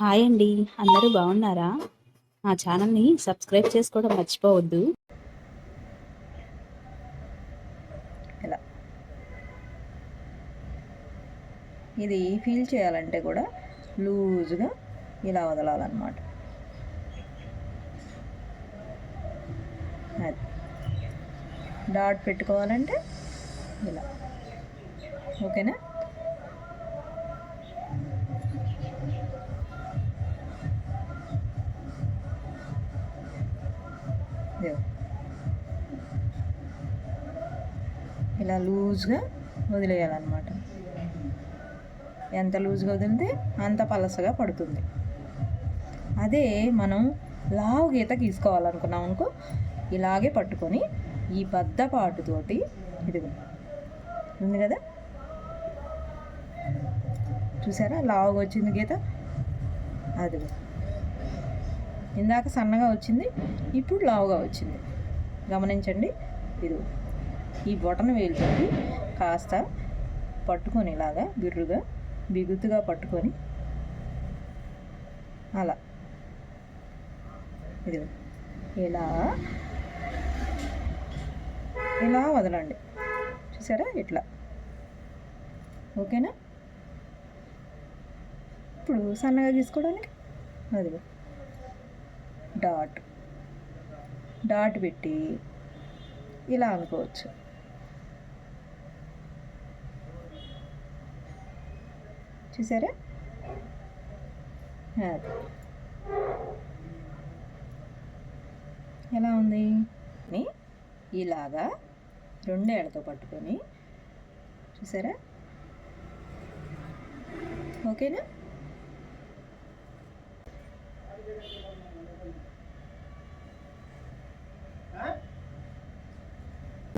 Hi అండి. అందరూ బాగున్నారా? నా ఛానల్ని సబ్స్క్రైబ్ చేసుకోవడం మర్చిపోవద్దు. ఇలా. ఇది ఫీల్ చేయాలంటే కూడా లూజ్గా ఇలా వదలాలన్నమాట. అది. డాట్ పెట్టుకోవాలంటే ఇలా. ఓకేనా? దేవు ఇలా లూజ్గా వదిలేయాలన్నమాట. ఎంత లూజ్గా వదిలితే అంత పలసగా పడుతుంది. అదే మనం లావు గీత గీసుకోవాలనుకున్నాం అనుకో ఇలాగే పట్టుకొని ఈ బద్ద పాటుతోటి ఇదిగో. ఉంది కదా? చూసారా? లావుగా వచ్చింది గీత? అదిగో. ఇందాక సన్నగా వచ్చింది ఇప్పుడు లావుగా వచ్చింది. గమనించండి ఇది ఈ బొటన వేలుతోటి కాస్త పట్టుకొని ఇలాగా బిర్రుగా బిగుతుగా పట్టుకొని అలా ఇది ఇలా ఇలా వదలండి. చూసారా? ఇట్లా. ఓకేనా? ఇప్పుడు సన్నగా తీసుకోవడానికి అదిగో. డాట్ డాట్ పెట్టి ఇలా అనుకోవచ్చు. చూసారా? అది. ఎలా ఉంది? ఇలాగా రెండేళ్ళతో పట్టుకొని చూసారా? ఓకేనా?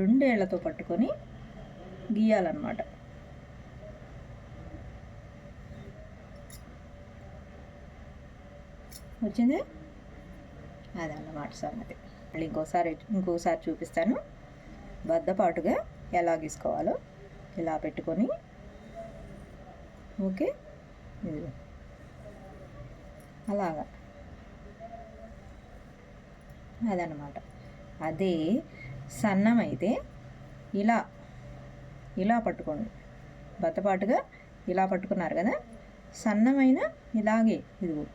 రెండేళ్ళతో పట్టుకొని గీయాలన్నమాట. వచ్చింది? అదన్నమాట సంగతి. మళ్ళీ ఇంకోసారి ఇంకోసారి చూపిస్తాను. బద్దపాటుగా ఎలా గీసుకోవాలో ఇలా పెట్టుకొని. ఓకే? అలాగా. అదనమాట అదే సన్నమైతే ఇలా ఇలా పట్టుకోండి. బతపాటుగా ఇలా పట్టుకున్నారు కదా? సన్నమైన ఇలాగే ఇదిగో.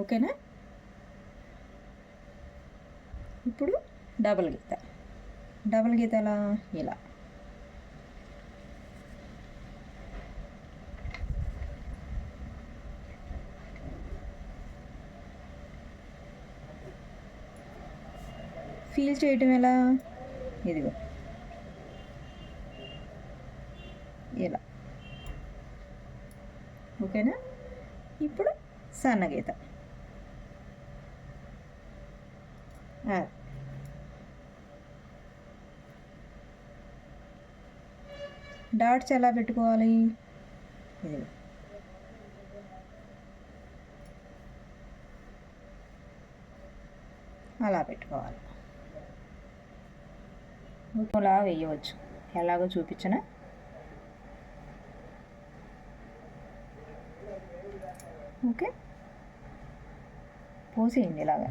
ఓకేనా? ఇప్పుడు డబల్ గీత. డబల్ గీత ఎలా? ఇలా. ఫీల్ చేయటం ఎలా? ఇదిగో. ఇలా. ఓకేనా? ఇప్పుడు సన్న గీత. ఆ. డాట్స్ ఎలా పెట్టుకోవాలి? ఇదిగో. అలా పెట్టుకోవాలి. ఇలా వేయవచ్చు. ఎలాగో చూపించిన. ఓకే. పోసేయండి ఇలాగా.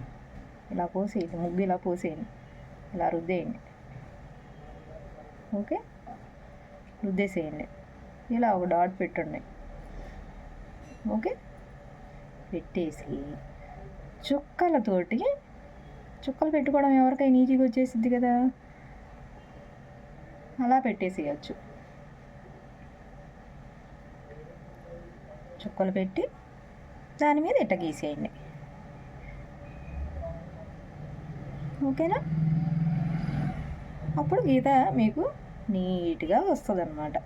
ఇలా పోసేయండి. ముగ్గు ఇలా పోసేయండి. ఇలా రుద్దేయండి. ఓకే. రుద్దేసేయండి. ఇలా ఒక డాట్ పెట్టండి. ఓకే. పెట్టేసి చుక్కలతోటి చుక్కలు పెట్టుకోవడం ఎవరికైనా ఈజీగా వచ్చేసిద్ది కదా. అలా పెట్టేసేయచ్చు. చుక్కలు పెట్టి దాని మీద ఇట్ట గీసేయండి. ఓకేనా? అప్పుడు గీత మీకు నీట్గా వస్తుంది అన్నమాట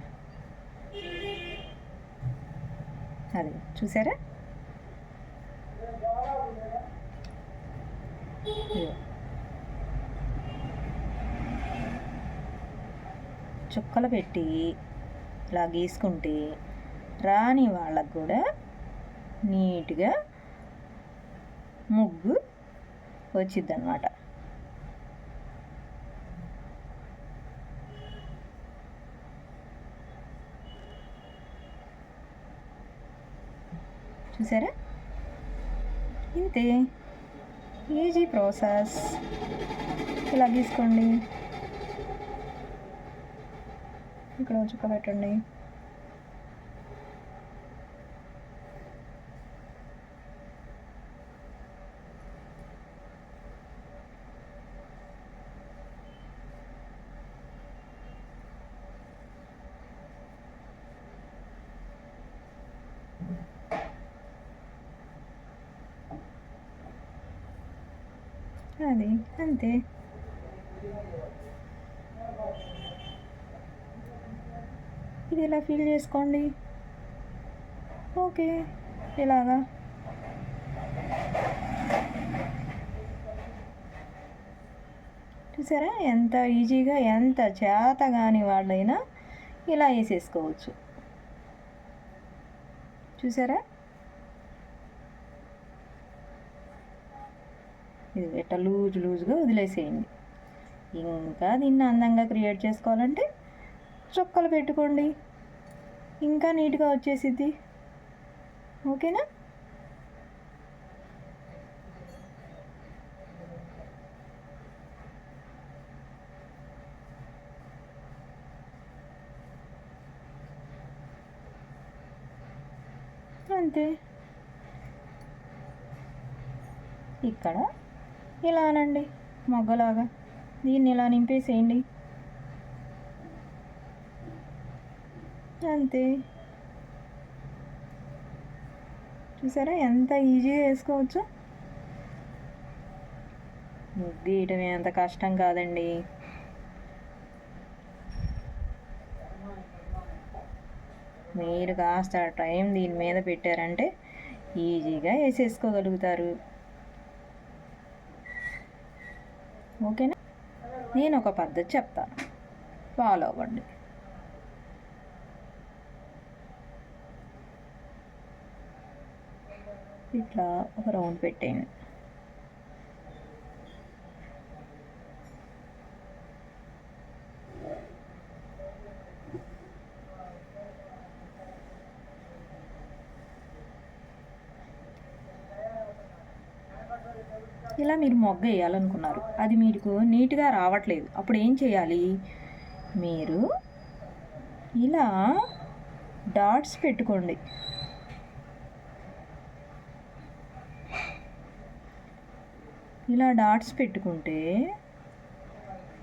అది చూసారా ఇదిగో. చుక్కలు పెట్టి ఇలా గీసుకుంటే రాని వాళ్ళకు కూడా నీట్గా ముగ్గు వచ్చిద్దనమాట చూసారా? ఇంతే ఈజీ ప్రాసెస్ ఇలా గీసుకోండి. ఇక్కడ ఒక చుక్క పెట్టండి అది అంతే. ఇది ఇలా ఫీల్ చేసుకోండి? ఓకే ఇలాగా. చూసారా? ఎంత ఈజీగా ఎంత చేత కాని వాళ్ళైనా ఇలా వేసేసుకోవచ్చు. చూసారా? ఇది ఎట్ట లూజ్ లూజ్గా వదిలేసేయండి. ఇంకా దీన్ని అందంగా క్రియేట్ చేసుకోవాలంటే చుక్కలు పెట్టుకోండి. ఇంకా నీట్గా వచ్చేసిద్ది. ఓకేనా? అంతే. ఇక్కడ ఇలా అనండి మొగ్గలాగా. దీన్ని ఇలా నింపేసేయండి. అంతే. చూసారా? ఎంత ఈజీగా వేసుకోవచ్చు గీయటం ఎంత కష్టం కాదండి. మీరు కాస్త టైం దీని మీద పెట్టారంటే ఈజీగా వేసేసుకోగలుగుతారు. ఓకేనా? నేను ఒక పద్ధతి చెప్తాను. ఫాలో అవ్వండి. ఇట్లా ఒక రౌండ్ పెట్టాను ఇలా మీరు మొగ్గ వేయాలనుకున్నారు. అది మీకు నీట్గా రావట్లేదు. అప్పుడు ఏం చేయాలి? మీరు ఇలా డాట్స్ పెట్టుకోండి. ఇలా డాట్స్ పెట్టుకుంటే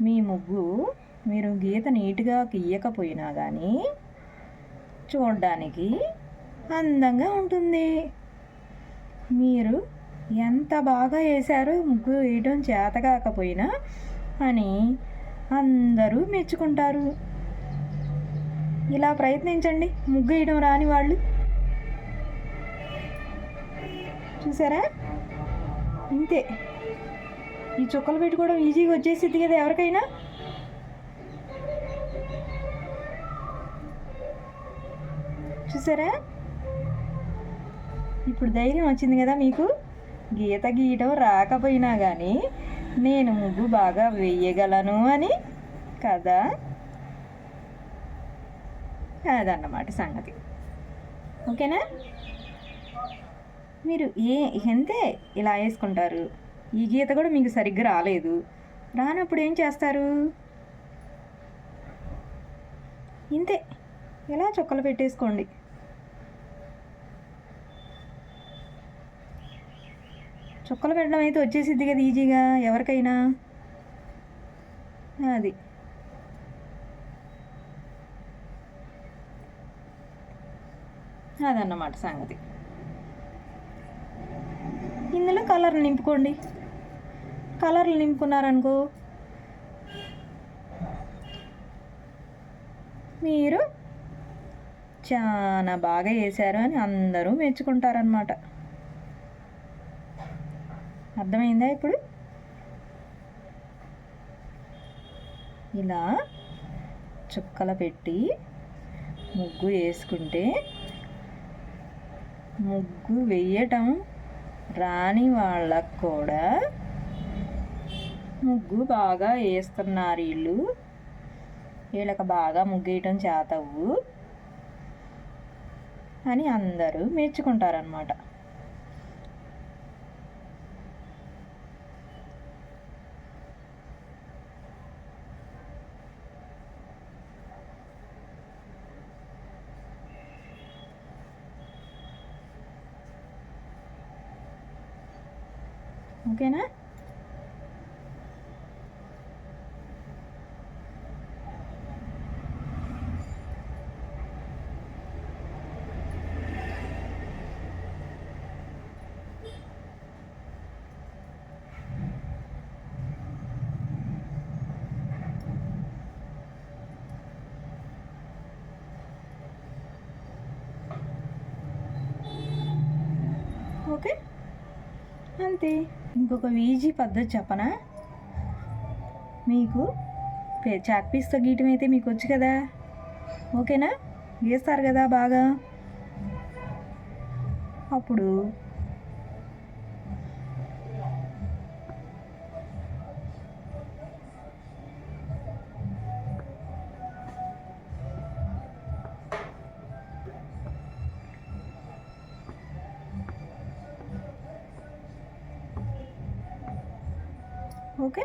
మీ ముగ్గు మీరు గీత నీట్గా గీయకపోయినా కానీ చూడడానికి అందంగా ఉంటుంది. మీరు ఎంత బాగా వేశారో ముగ్గు వేయడం చేత కాకపోయినా అని అందరూ మెచ్చుకుంటారు. ఇలా ప్రయత్నించండి. ముగ్గు వేయడం రాని వాళ్ళు. చూసారా? ఇంతే. ఈ చుక్కలు పెట్టుకోవడం ఈజీగా వచ్చేసిద్ది కదా ఎవరికైనా? చూసారా? ఇప్పుడు ధైర్యం వచ్చింది కదా మీకు? గీత గీయడం రాకపోయినా కానీ నేను ముగ్గు బాగా వేయగలను అని. కదా? అదన్నమాట సంగతి. ఓకేనా? మీరు ఏ ఎంతే ఇలా వేసుకుంటారు? ఈ గీత కూడా మీకు సరిగ్గా రాలేదు. రానప్పుడు ఏం చేస్తారు? ఇంతే. ఇలా చుక్కలు పెట్టేసుకోండి? చుక్కలు పెట్టడం అయితే వచ్చేసిద్ది కదా ఈజీగా ఎవరికైనా? అది. అదన్నమాట సంగతి. ఇందులో కలర్ నింపుకోండి. కలర్లు నింపుకున్నారనుకో. మీరు చాలా బాగా వేశారు అని అందరూ మెచ్చుకుంటారనమాట అర్థమైందా ఇప్పుడు? ఇలా చుక్కలు పెట్టి ముగ్గు వేసుకుంటే ముగ్గు వేయటం రాని వాళ్ళకు కూడా ముగ్గు బాగా వేస్తున్నారు వీళ్ళు వీళ్ళకి బాగా ముగ్గేయటం చేతవు అని అందరూ మెచ్చుకుంటారనమాట ఓకేనా ఓకే అంతే ఇంకొక ఈజీ పద్ధతి చెప్పనా? మీకు చాక్ పీస్తో గీయటం అయితే మీకు వచ్చు కదా. ఓకేనా? గీస్తారు కదా బాగా. అప్పుడు ఓకే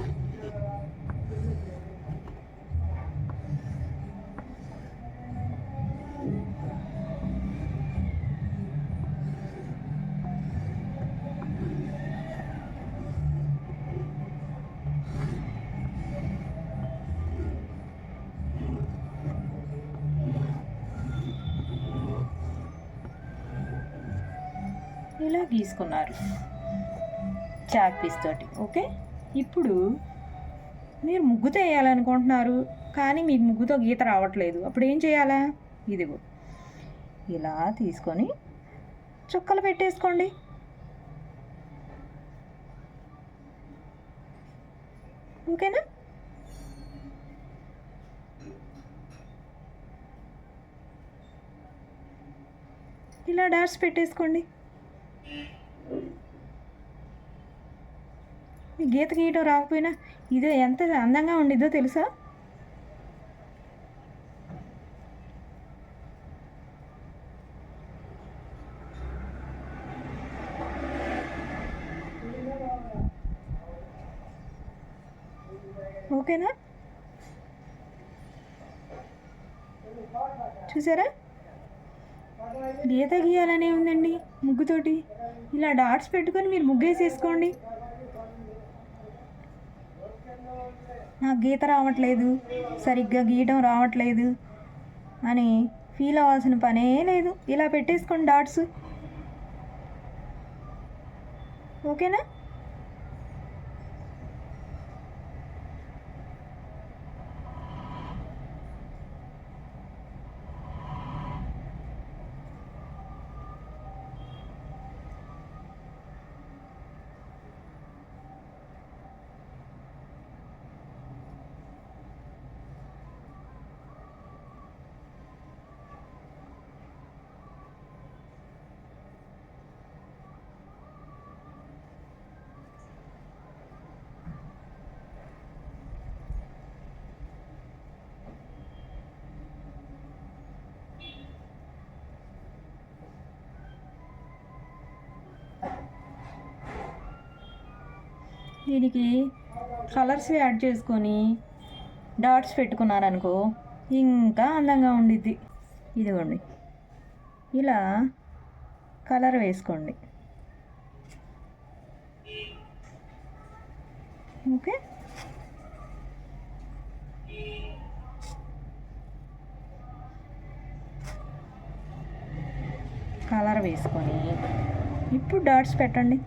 ఇలా గీసుకున్నారు. చాక్ పీస్ తోటి ఓకే ఇప్పుడు మీరు ముగ్గుతో వేయాలనుకుంటున్నారు కానీ మీకు ముగ్గుతో గీత రావట్లేదు. అప్పుడు ఏం చేయాలా? ఇదిగో ఇలా తీసుకొని చుక్కలు పెట్టేసుకోండి. ఓకేనా ఇలా డాట్స్ పెట్టేసుకోండి. గీత గీయటం రాకపోయినా ఇదే ఎంత అందంగా ఉండిద్దో తెలుసా? ఓకేనా? చూసారా? గీత గీయాలనే ఉందండి ముగ్గుతోటి. ఇలా డాట్స్ పెట్టుకొని మీరు ముగ్గేసేసుకోండి. నాకు గీత రావట్లేదు. సరిగ్గా గీయటం రావట్లేదు. అని ఫీల్ అవ్వాల్సిన పనే లేదు. ఇలా పెట్టేసుకోండి డాట్స్. ఓకేనా? దీనికి కలర్స్ యాడ్ చేసుకొని డాట్స్ పెట్టుకున్నారనుకో ఇంకా అందంగా ఉండిద్ది. ఇదిగోండి. ఇలా కలర్ వేసుకోండి. ఓకే. కలర్ వేసుకొని ఇప్పుడు డాట్స్ పెట్టండి.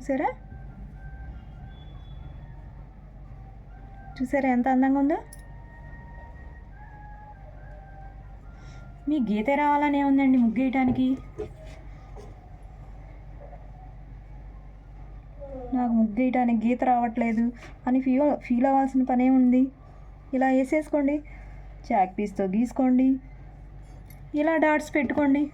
చూసారా? చూసారా ఎంత అందంగా ఉందో? మీ గీత రావాలనే ఉందండి ముగ్గేయటానికి. నాకు ముగ్గేయటానికి గీత రావట్లేదు అని ఫీల్ ఫీల్ అవ్వాల్సిన పనే ఉంది. ఇలా వేసేసుకోండి. చాక్ పీస్తో గీసుకోండి. ఇలా డాట్స్ పెట్టుకోండి.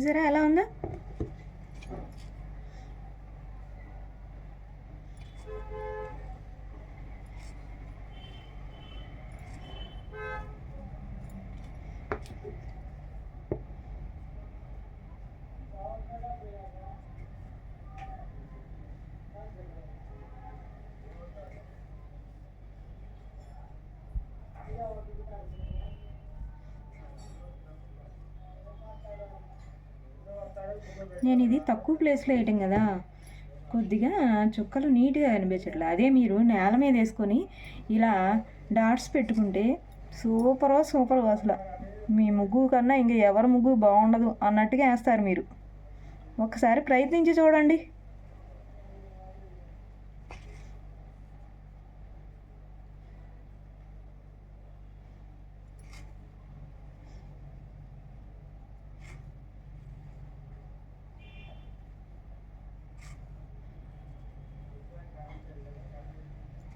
చూసారా? ఎలా ఉందో? నేను ఇది తక్కువ ప్లేస్లో వేయటం కదా. కొద్దిగా చుక్కలు నీట్గా కనిపించట్లే. అదే మీరు నేల మీద వేసుకొని ఇలా డాట్స్ పెట్టుకుంటే సూపరో సూపర్ అసలు. మీ ముగ్గు కన్నా ఇంక ఎవరి ముగ్గు బాగుండదు అన్నట్టుగా వేస్తారు మీరు. ఒకసారి ప్రయత్నించి చూడండి.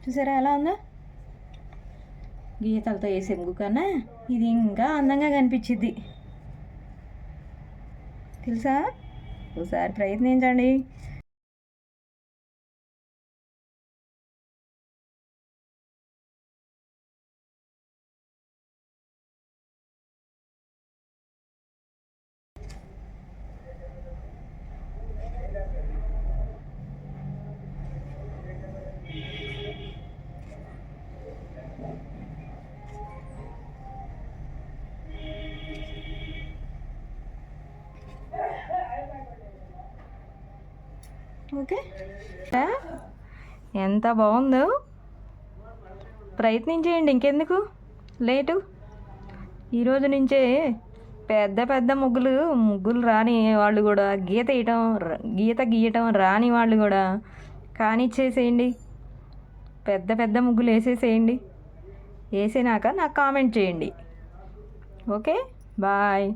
చూసారా ఎలా ఉందో? గీతలతో వేసే ముగ్గు కన్నా ఇది ఇంకా అందంగా కనిపించింది. తెలుసా? ఒకసారి ప్రయత్నించండి. ఓకే. ఎంత బాగుందో. ప్రయత్నించేయండి ఇంకెందుకు? లేటు. ఈరోజు నుంచే పెద్ద పెద్ద ముగ్గులు ముగ్గులు రాని వాళ్ళు కూడా గీత వేయటం గీత గీయటం రాని వాళ్ళు కూడా కానిచ్చేసేయండి. పెద్ద పెద్ద ముగ్గులు వేసేసేయండి. వేసినాక నాకు కామెంట్ చేయండి. ఓకే? బాయ్.